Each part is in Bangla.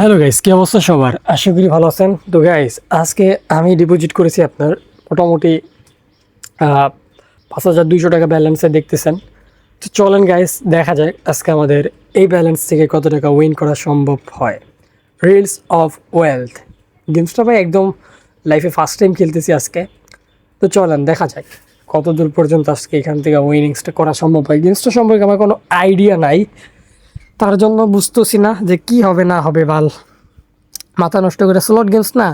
হ্যালো গাইস কি অবস্থা সবার? আশা করি ভালো আছেন। তো গাইস আজকে আমি ডিপোজিট করেছি আপনার মোটামুটি পাঁচ হাজার দুইশো টাকা ব্যালেন্সে দেখতেছেন। তো চলেন গাইস দেখা যায় আজকে আমাদের এই ব্যালেন্স থেকে কত টাকা উইন করা সম্ভব হয়। রিলস অফ ওয়েলথ গেমসটা ভাই একদম লাইফে ফার্স্ট টাইম খেলতেছি আজকে। তো চলেন, দেখা যাক কত দূর পর্যন্ত আজকে এখান থেকে উইনিংসটা করা সম্ভব হয়। গেমসটা সম্পর্কে আমার কোনো আইডিয়া নাই। তার জন্য বুঝতেছি না যে কি হবে না হবে বাল। মাথা নষ্ট করে স্লট গেমস না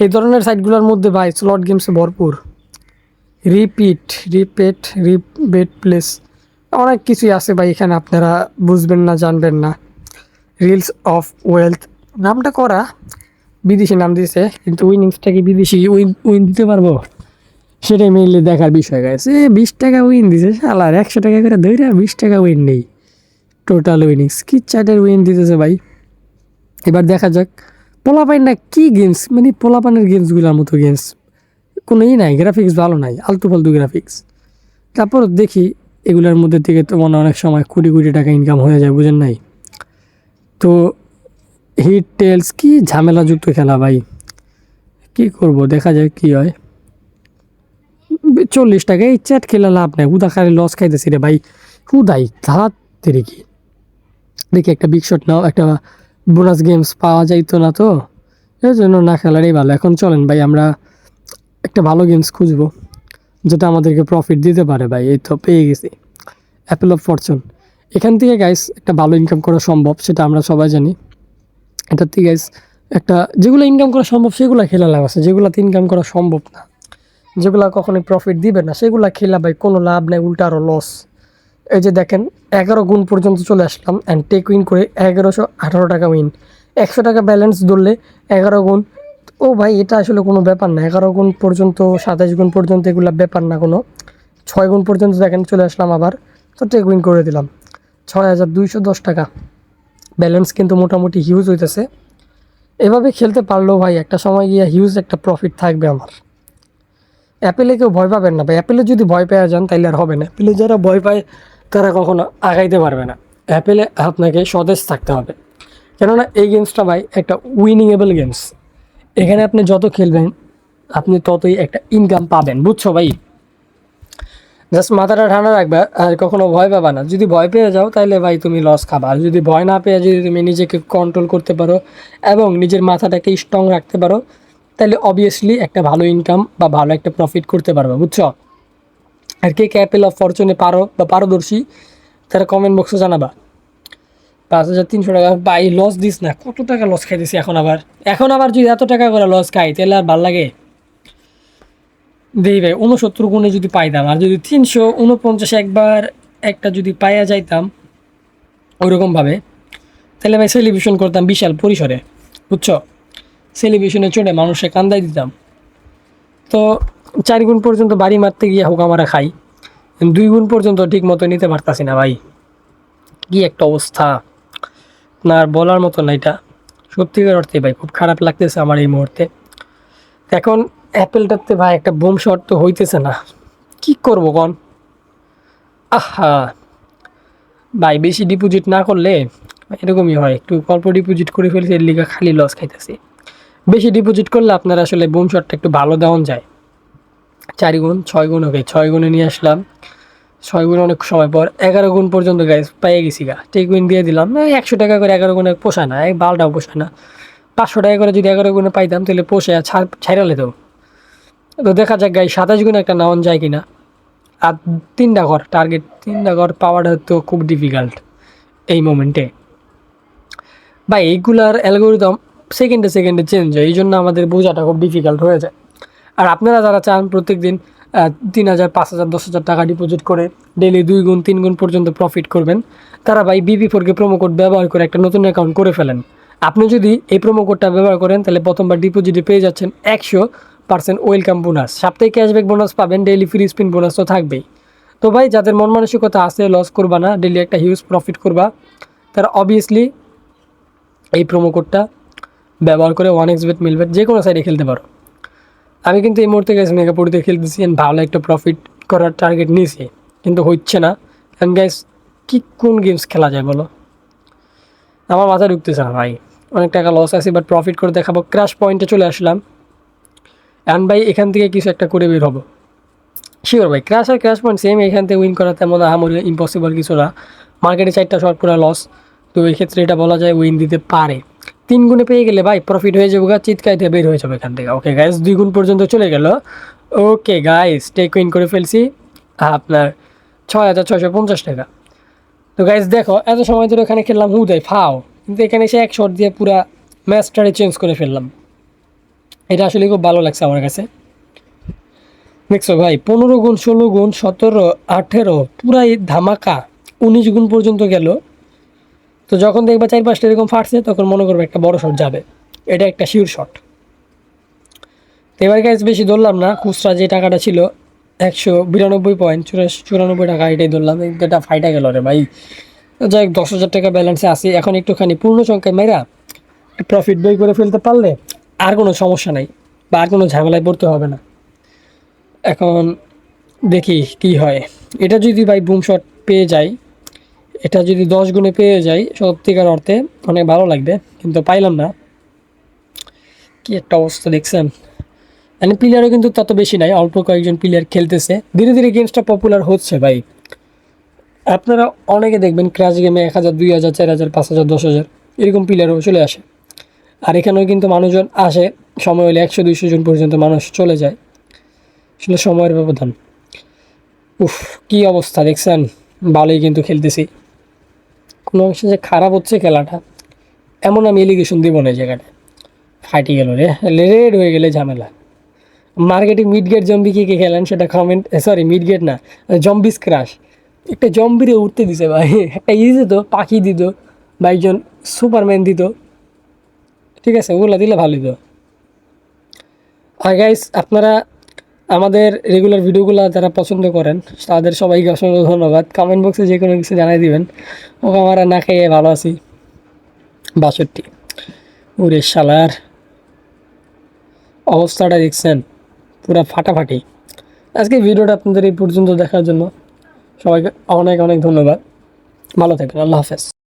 এই ধরনের সাইটগুলোর মধ্যে ভাই স্লট গেমসে ভরপুর। রিপিট রিপিট রিপেট প্লেস অনেক কিছুই আছে ভাই এখানে আপনারা বুঝবেন না জানবেন না। রিলস অফ ওয়েলথ নামটা করা বিদেশি নাম দিয়েছে কিন্তু উইনিংসটা কি বিদেশি? উইন উইন দিতে পারব? সেটাই মেইনলি দেখার বিষয় গেছে বিশ টাকা উইন দিছে শালার একশো টাকা করে ধরে বিশ টাকা উইন নেই। টোটাল উইনিংস কি চার্টের উইন দিতেছে ভাই। এবার দেখা যাক, পোলাপাইন না কি গেমস মানে পোলাপানের গেমসগুলোর মতো গেমস কোনো ই নাই গ্রাফিক্স ভালো নাই, আলতু ফালতু গ্রাফিক্স তারপর দেখি, এগুলোর মধ্যে থেকে তো মনে অনেক সময় কোটি কোটি টাকা ইনকাম হয়ে যায়, বুঝেন নাই? তো হিট টেলস কি ঝামেলাযুক্ত খেলা ভাই। কি করব, দেখা যাক কি হয়। চল্লিশ টাকা এই চ্যাট খেলে লাভ নাই হুদা খালি লস খাইতেছি রে ভাই। হুদাই ধাত তেরে কি? দেখি একটা বিগ শট নাও, একটা বোনাস গেমস পাওয়া যাইতো না তো। এর জন্য না খেলারই ভালো। এখন চলেন ভাই, আমরা একটা ভালো গেমস খুঁজবো, যেটা আমাদেরকে প্রফিট দিতে পারে ভাই। এই তো পেয়ে গেছি। অ্যাপেল অফ ফরচুন এখান থেকে গাইস একটা ভালো ইনকাম করা সম্ভব, সেটা আমরা সবাই জানি। এটার থেকে গাইস একটা যেগুলো ইনকাম করা সম্ভব, সেগুলো খেলা লাভ আছে। যেগুলোতে ইনকাম করা সম্ভব না। যেগুলো কখনোই প্রফিট দিবে না, সেগুলো খেলা ভাই, কোনো লাভ নেই, উল্টা আরও লস এই যে দেখেন এগারো গুণ পর্যন্ত চলে আসলাম অ্যান্ড টেক উইন করে এগারোশো আঠারো টাকা উইন একশো টাকা ব্যালেন্স ধরলে এগারো গুণ। ও ভাই, এটা আসলে কোনো ব্যাপার না। এগারো গুণ পর্যন্ত, সাতাশ গুণ পর্যন্ত এগুলো ব্যাপার না কোনো। ছয় গুণ পর্যন্ত দেখেন চলে আসলাম আবার। তো টেক উইন করে দিলাম। ছয় হাজার দুইশো দশ টাকা। ব্যালেন্স কিন্তু মোটামুটি হিউজ হইতেছে। এভাবে খেলতে পারলেও ভাই, একটা সময় গিয়ে হিউজ একটা প্রফিট থাকবে আমার। অ্যাপেলে কেউ ভয় পাবেন না ভাই। অ্যাপেলে যদি ভয় পেয়ে যান তাহলে আর হবে না। অ্যাপেলে যারা ভয় পায় তারা কখনো আগাইতে পারবে না। অ্যাপেলে আপনাকে স্বদেশ থাকতে হবে। কেননা এই গেমসটা ভাই একটা উইনিংয়েবল গেমস এখানে আপনি যত খেলবেন, আপনি ততই একটা ইনকাম পাবেন। বুঝছ ভাই? জাস্ট মাথাটা ঠান্ডা রাখবে, আর কখনো ভয় পাবা না। যদি ভয় পেয়ে যাও তাহলে ভাই তুমি লস খাবা। আর যদি ভয় না পেয়ে যদি তুমি নিজেকে কন্ট্রোল করতে পারো এবং নিজের মাথাটাকে স্ট্রং রাখতে পারো তাহলে অবভিয়াসলি একটা ভালো ইনকাম বা ভালো একটা প্রফিট করতে পারবে। বুঝছ? আর কে কে অ্যাপেল অফ ফরচুনে পারো বা পারদর্শী, তারা কমেন্ট বক্সে জানাবা। পাঁচ হাজার তিনশো টাকা। বাই লস দিস না, কত টাকা লস খাইতেছি এখন আবার? এখন আবার যদি এত টাকা করে লস খাই, তাহলে আর ভালো লাগে? দেই ভাই উনসত্তর গুণে যদি পাইতাম, আর যদি তিনশো উনপঞ্চাশ একবার একটা যদি পাইয়া যাইতাম ওইরকমভাবে তাহলে ভাই সেলিব্রেশন করতাম বিশাল পরিসরে, বুঝছ? সেলিব্রেশনে চড়ে মানুষে কান্দাই দিতাম। তো চার গুণ পর্যন্ত বাড়ি মারতে গিয়ে হোক আমরা খাই। দুই গুণ পর্যন্ত ঠিক মতো নিতে পারতাছি না ভাই। কি একটা অবস্থা। আর বলার মতো না এটা। সত্যিকার অর্থে ভাই, খুব খারাপ লাগতেছে আমার এই মুহূর্তে। এখন অ্যাপেলটাতে ভাই একটা বোম শট তো হইতেছে না। কি করব কন? আহা। ভাই, বেশি ডিপোজিট না করলে এরকমই হয়। একটু অল্প ডিপোজিট করে ফেলছি, এর লিগা খালি লস খাইতেছি। বেশি ডিপোজিট করলে আপনার আসলে বোম শটটা একটু ভালো দেওয়ান যায়। চার গুণ ছয় গুণ ওকে ছয় গুণে নিয়ে আসলাম। ছয় গুণ অনেক সময় পর, এগারো গুণ পর্যন্ত গাইজ পেয়ে গেছি গা। টেক উইন দিয়ে দিলাম। একশো টাকা করে এগারো গুণে পোষায় না এক বালটাও পোষায় না। পাঁচশো টাকা করে যদি এগারো গুণে পাইতাম, তাহলে পোষে ছাড় ছাইরালে তো তো দেখা যাক গাই সাতাশ গুণে একটা নেওয়ান যায় কিনা। আর তিনটা ঘর টার্গেট তিনটা ঘর পাওয়াটা তো খুব ডিফিকাল্ট এই মোমেন্টে বা এইগুলার অ্যালগোরিদম সেকেন্ডে সেকেন্ডে চেঞ্জ হয় এই জন্য আমাদের বোঝাটা খুব ডিফিকাল্ট হয়ে যায়। আর আপনারা যারা চান প্রত্যেক দিন তিন হাজার, পাঁচ হাজার, দশ হাজার টাকা ডিপোজিট করে ডেলি দুই গুণ, তিন গুণ পর্যন্ত প্রফিট করবেন। তারা ভাই বিবি ফোরকে প্রোমো কোড ব্যবহার করে একটা নতুন অ্যাকাউন্ট করে ফেলেন। আপনি যদি এই প্রোমো কোডটা ব্যবহার করেন, তাহলে প্রথমবার ডিপোজিটে পেয়ে যাচ্ছেন একশো পার্সেন্ট ওয়েলকাম বোনাস সাপ্তাহিক ক্যাশব্যাক বোনাস পাবেন ডেইলি ফ্রি স্পিন বোনাস তো থাকবেই। তো ভাই, যাদের মন মানসিকতা আছে লস করবা না ডেলি একটা হিউজ প্রফিট করবা। তারা অবভিয়াসলি এই প্রোমো কোডটা ব্যবহার করে ওয়ান এক্স বেট মিলবে যে কোনো সাইডে খেলতে পারো। আমি কিন্তু এই মুহূর্তে গেছি মেগাপুরিতে খেলতেছি and ভালো একটা প্রফিট করার টার্গেট নিয়েছি। কিন্তু হচ্ছে না। অ্যান্ড গাইস কি কোন গেমস খেলা যায় বলো? আমার মাথায় ঢুকতেছে না ভাই। অনেক টাকা লস আছে বাট প্রফিট করে দেখাবো। ক্রাশ পয়েন্টে চলে আসলাম। অ্যান্ড ভাই, এখান থেকে কিছু একটা করে বের হব। শিওর ভাই ক্রাশ আর ক্রাশ পয়েন্ট সেম এখান থেকে উইন করা তেমন আমার ইম্পসিবল কিছু না। মার্কেটে চারটা শর্ট পুরো লস তো এই ক্ষেত্রে এটা বলা যায় উইন দিতে পারে। তিন গুণে পেয়ে গেলে ভাই প্রফিট হয়ে যাবে গা চিৎকাইতে বের হয়ে যাবে এখান থেকে। ওকে গাইস দুই গুণ পর্যন্ত চলে গেল। ওকে গাইস টেক উইন করে ফেলছি। আপনার ছয় হাজার ছয়শো পঞ্চাশ টাকা। তো গাইস দেখো, এত সময় ধরে ওখানে খেললাম হুদাই ফাও। কিন্তু এখানে এসে এক শট দিয়ে পুরা ম্যাচটারে চেঞ্জ করে ফেললাম। এটা আসলে খুব ভালো লাগছে আমার কাছে। দেখছ ভাই, পনেরো গুণ ষোলো গুণ সতেরো আঠেরো, পুরাই ধামাকা। উনিশ গুণ পর্যন্ত গেল। তো যখন দেখবা চার পাঁচটা এরকম ফাটছে, তখন মনে করবে একটা বড় শট যাবে। এটা একটা শিওর শট তো এবার গাইজ বেশি ধরলাম না। খুচরা যে টাকাটা ছিল, একশো বিরানব্বই পয়েন্ট চুরাশি, চুরানব্বই টাকা এটাই ধরলাম। এটা ফাইটা গেল রে ভাই। যাই হোক, দশ হাজার টাকা ব্যালেন্সে আসি এখন একটুখানি পূর্ণ সংখ্যায় মেয়েরা প্রফিট বই করে ফেলতে পারলে আর কোনো সমস্যা নাই বা আর কোনো ঝামেলায় পড়তে হবে না। এখন দেখি কি হয়। এটা যদি ভাই বুম শট পেয়ে যাই এটা যদি দশ গুণে পেয়ে যাই, সত্যিকার অর্থে অনেক ভালো লাগবে, কিন্তু পাইলাম না। কি একটা অবস্থা দেখছেন? মানে প্লেয়ারও কিন্তু তত বেশি নাই, অল্প কয়েকজন প্লেয়ার খেলতেছে। ধীরে ধীরে গেমসটা পপুলার হচ্ছে ভাই। আপনারা অনেকে দেখবেন ক্র্যাশ গেমে এক হাজার, দুই হাজার, চার হাজার, পাঁচ হাজার, দশ হাজার, এরকম প্লেয়ারও চলে আসে। আর এখানেও কিন্তু মানুষজন আসে, সময় হলে একশো, দুইশো জন পর্যন্ত মানুষ চলে যায়। আসলে সময়ের ব্যবধান। উফ, কী অবস্থা দেখছেন? ভালোই কিন্তু খেলতেছি। কোনো অংশে যে খারাপ হচ্ছে খেলাটা, এমন আমি এলিগেশন দিব না এই জায়গাটা। ফাটি গেল রে, রেড হয়ে গেলে ঝামেলা। মার্কেটে মিড গেট জম্বি কে কে খেলেন সেটা কমেন্ট সরি মিড গেট না জম্বিস ক্রাশ। একটা জম্বিরে উঠতে দিছে ভাই একটা ই দিত পাখি দিত, বা একজন সুপারম্যান দিত। ঠিক আছে, ওগুলো দিলে ভালো দিত আর গাইস আপনারা আমাদের রেগুলার ভিডিওগুলো যারা পছন্দ করেন, তাদের সবাইকে অসংখ্য ধন্যবাদ। কমেন্ট বক্সে যে কোনো কিছু জানাই দিবেন। ও আমরা না খেয়ে ভালো আছি। বাষট্টি। ওরে শালার। অবস্থাটা দেখছেন, পুরো ফাটাফাটি। আজকে ভিডিওটা আপনাদের এই পর্যন্ত দেখার জন্য সবাইকে অনেক অনেক ধন্যবাদ। ভালো থাকবেন, আল্লাহ হাফেজ।